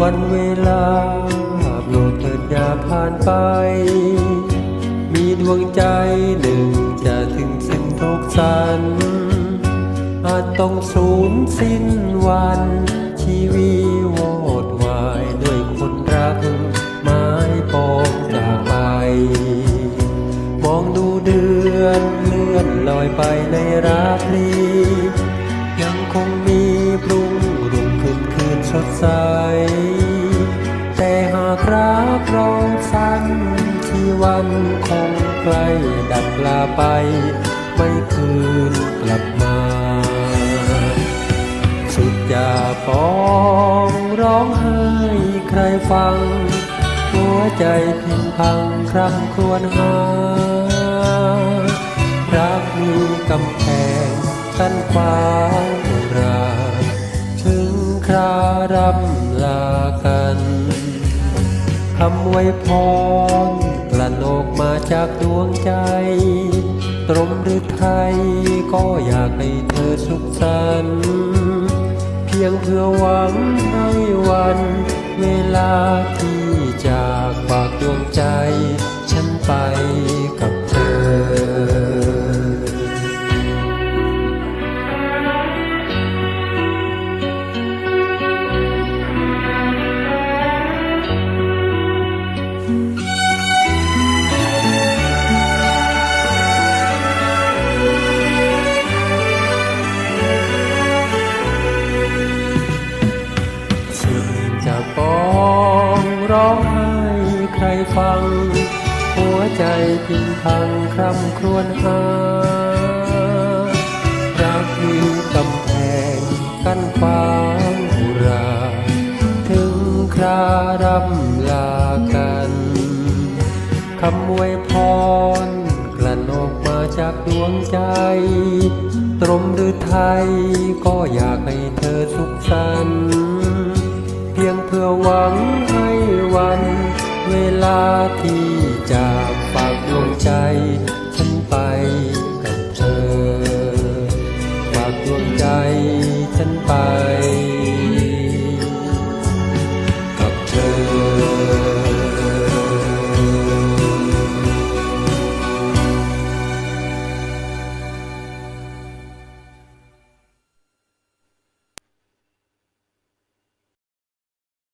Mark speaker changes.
Speaker 1: วันเวลาโปรดเถิดอย่าผ่านไป มีดวงใจหนึ่งจะถึงสิ้นทุกสัน อาจต้องสูญสิ้นวัน ชีวิตโวดวายด้วยคนรักไม้ปองจากไป มองดูเดือนเลื่อนลอยไปในราตรียังคงมีปรุงรุ่งขึ้นคืนสดใส แต่หากรักเราสั้นที่วันคงใกล้ดับลาไป ไม่คืนกลับมา สุดจะปองร้องไห้ใครฟัง หัวใจพิมพังคร่ำครวญหา รักมีกำแพงกั้นขวางรา ถึงครารำลากัน คำไว้พรกลั่นออกมาจากดวงใจ ตรมหรือไทย ก็อยากให้เธอสุขสันต์เพียงเพื่อหวังให้วัน เวลา ปองร้องไห้ใครฟัง หัวใจพิมพังคร่ำครวญหารักมีกำแพงกั้นขวางอุรา ถึงครารำลากันคำวยพรกลั่นออกมาจากดวงใจ ตรมหรือไทยก็อยากให้เธอสุขสันต์ ลาที่จากฝากดวงใจ ฉันไปกับเธอ ฝากดวงใจฉันไป